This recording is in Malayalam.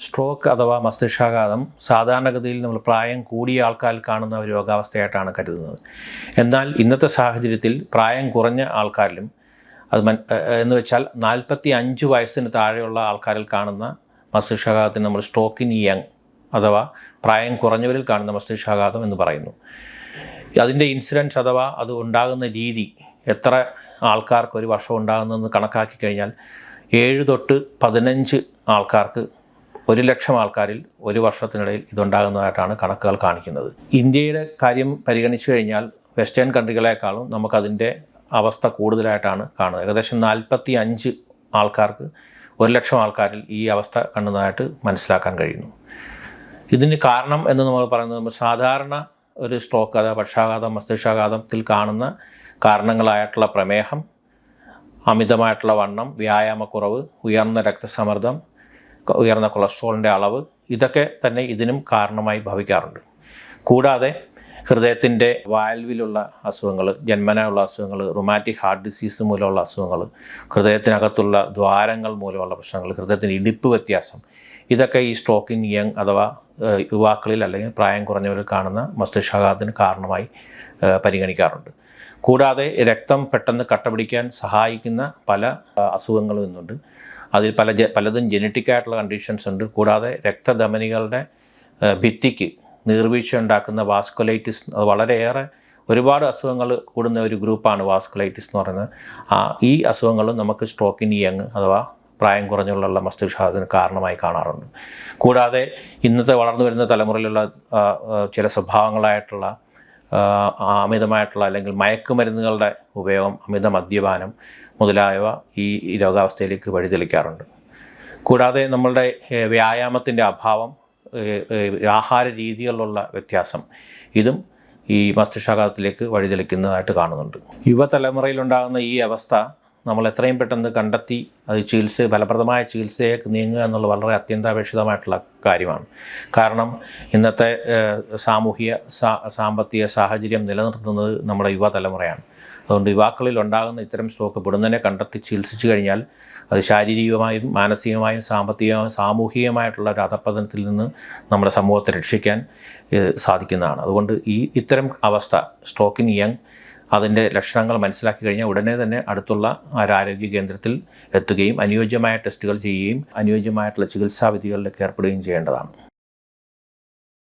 സ്ട്രോക്ക് അഥവാ മസ്തിഷ്കാഘാതം സാധാരണഗതിയിൽ നമ്മൾ പ്രായം കൂടിയ ആൾക്കാരിൽ കാണുന്ന ഒരു രോഗാവസ്ഥയായിട്ടാണ് കരുതുന്നത്. എന്നാൽ ഇന്നത്തെ സാഹചര്യത്തിൽ പ്രായം കുറഞ്ഞ ആൾക്കാരിലും അത് മൻ എന്ന് വെച്ചാൽ നാൽപ്പത്തി അഞ്ച് വയസ്സിന് താഴെയുള്ള ആൾക്കാരിൽ കാണുന്ന മസ്തിഷ്കാഘാതത്തിന് നമ്മൾ സ്ട്രോക്ക് ഇൻ യങ് അഥവാ പ്രായം കുറഞ്ഞവരിൽ കാണുന്ന മസ്തിഷ്കാഘാതം എന്ന് പറയുന്നു. അതിന്റെ ഇൻസിഡൻസ് അഥവാ അത് ഉണ്ടാകുന്ന രീതി എത്ര ആൾക്കാർക്ക് ഒരു വർഷം ഉണ്ടാകുന്നതെന്ന് കണക്കാക്കി കഴിഞ്ഞാൽ ഏഴ് തൊട്ട് പതിനഞ്ച് ആൾക്കാർക്ക് ഒരു ലക്ഷം ആൾക്കാരിൽ ഒരു വർഷത്തിനിടയിൽ ഇതുണ്ടാകുന്നതായിട്ടാണ് കണക്കുകൾ കാണിക്കുന്നത്. ഇന്ത്യയുടെ കാര്യം പരിഗണിച്ചു കഴിഞ്ഞാൽ വെസ്റ്റേൺ കൺട്രികളെക്കാളും നമുക്കതിന്റെ അവസ്ഥ കൂടുതലായിട്ടാണ് കാണുന്നത്. ഏകദേശം നാൽപ്പത്തി അഞ്ച് ആൾക്കാർക്ക് ഒരു ലക്ഷം ആൾക്കാരിൽ ഈ അവസ്ഥ കണ്ടതായിട്ട് മനസ്സിലാക്കാൻ കഴിയുന്നു. ഇതിന് കാരണം എന്ന് നമ്മൾ പറയുന്നത് നമ്മൾ സാധാരണ ഒരു സ്ട്രോക്ക് അഥവാ പക്ഷാഘാതം മസ്തിഷ്കാഘാതത്തിൽ കാണുന്ന കാരണങ്ങളായിട്ടുള്ള പ്രമേഹം അമിതമായിട്ടുള്ള വണ്ണം വ്യായാമക്കുറവ് ഉയർന്ന രക്തസമ്മർദ്ദം ഉയർന്ന കൊളസ്ട്രോളിന്റെ അളവ് ഇതൊക്കെ തന്നെ ഇതിനും കാരണമായി ഭവിക്കാറുണ്ട്. കൂടാതെ ഹൃദയത്തിന്റെ വാൽവിലുള്ള അസുഖങ്ങൾ ജന്മനായുള്ള അസുഖങ്ങൾ റൊമാറ്റിക് ഹാർട്ട് ഡിസീസ് മൂലമുള്ള അസുഖങ്ങൾ ഹൃദയത്തിനകത്തുള്ള ദ്വാരങ്ങൾ മൂലമുള്ള പ്രശ്നങ്ങൾ ഹൃദയത്തിന്റെ ഇടിപ്പ് വ്യത്യാസം ഇതൊക്കെ ഈ സ്ട്രോക്കിൻ യങ് അഥവാ യുവാക്കളിൽ അല്ലെങ്കിൽ പ്രായം കുറഞ്ഞവരിൽ കാണുന്ന മസ്തിഷ്കാഘാതത്തിന് കാരണമായി പരിഗണിക്കാറുണ്ട്. കൂടാതെ രക്തം പെട്ടെന്ന് കട്ടപിടിക്കാൻ സഹായിക്കുന്ന പല അസുഖങ്ങളും ഇന്നുണ്ട്. അതിൽ പല പലതും ജനറ്റിക് ആയിട്ടുള്ള കണ്ടീഷൻസ് ഉണ്ട്. കൂടാതെ രക്തധമനികളുടെ ഭിത്തിക്ക് നീർവീഴ്ച ഉണ്ടാക്കുന്ന വാസ്കുലൈറ്റിസ് അത് വളരെയേറെ ഒരുപാട് അസുഖങ്ങൾ കൂടുന്ന ഒരു ഗ്രൂപ്പാണ് വാസ്കുലൈറ്റിസ് എന്ന് പറയുന്നത്. ആ ഈ അസുഖങ്ങളും നമുക്ക് സ്ട്രോക്കിന് യങ് അഥവാ പ്രായം കുറഞ്ഞുള്ള മസ്തിഷ്കാതിന് കാരണമായി കാണാറുണ്ട്. കൂടാതെ ഇന്നത്തെ വളർന്നു വരുന്ന തലമുറയിലുള്ള ചില സ്വഭാവങ്ങളായിട്ടുള്ള അമിതമായിട്ടുള്ള അല്ലെങ്കിൽ മയക്കുമരുന്നുകളുടെ ഉപയോഗം അമിത മദ്യപാനം മുതലായവ ഈ രോഗാവസ്ഥയിലേക്ക് വഴിതെളിക്കാറുണ്ട്. കൂടാതെ നമ്മളുടെ വ്യായാമത്തിന്റെ അഭാവം ആഹാര രീതികളിലുള്ള വ്യത്യാസം ഇതും ഈ മസ്തിഷ്കാഘാതത്തിലേക്ക് വഴിതെളിക്കുന്നതായിട്ട് കാണുന്നുണ്ട്. യുവതലമുറയിലുണ്ടാകുന്ന ഈ അവസ്ഥ നമ്മൾ എത്രയും പെട്ടെന്ന് കണ്ടെത്തി അത് ചികിത്സ ഫലപ്രദമായ ചികിത്സയിലേക്ക് നീങ്ങുക എന്നുള്ള വളരെ അത്യന്താപേക്ഷിതമായിട്ടുള്ള കാര്യമാണ്. കാരണം ഇന്നത്തെ സാമൂഹിക സാമ്പത്തിക സാഹചര്യം നിലനിർത്തുന്നത് നമ്മുടെ യുവതലമുറയാണ്. അതുകൊണ്ട് യുവാക്കളിൽ ഉണ്ടാകുന്ന ഇത്തരം സ്ട്രോക്ക് പെടുന്നതിനെ കണ്ടെത്തി ചികിത്സിച്ചു കഴിഞ്ഞാൽ അത് ശാരീരികമായും മാനസികമായും സാമ്പത്തികമായും സാമൂഹികമായിട്ടുള്ള ഒരു അധപ്പതനത്തിൽ നിന്ന് നമ്മുടെ സമൂഹത്തെ രക്ഷിക്കാൻ സാധിക്കുന്നതാണ്. അതുകൊണ്ട് ഈ ഇത്തരം അവസ്ഥ സ്ട്രോക്കിൻ യങ് അതിന്റെ ലക്ഷണങ്ങൾ മനസ്സിലാക്കി കഴിഞ്ഞാൽ ഉടനെ തന്നെ അടുത്തുള്ള ആരോഗ്യ കേന്ദ്രത്തിൽ എത്തുകയും അനുയോജ്യമായ ടെസ്റ്റുകൾ ചെയ്യുകയും അനുയോജ്യമായിട്ടുള്ള ചികിത്സാവിധികളിലേക്ക് ഏർപ്പെടുകയും ചെയ്യേണ്ടതാണ്.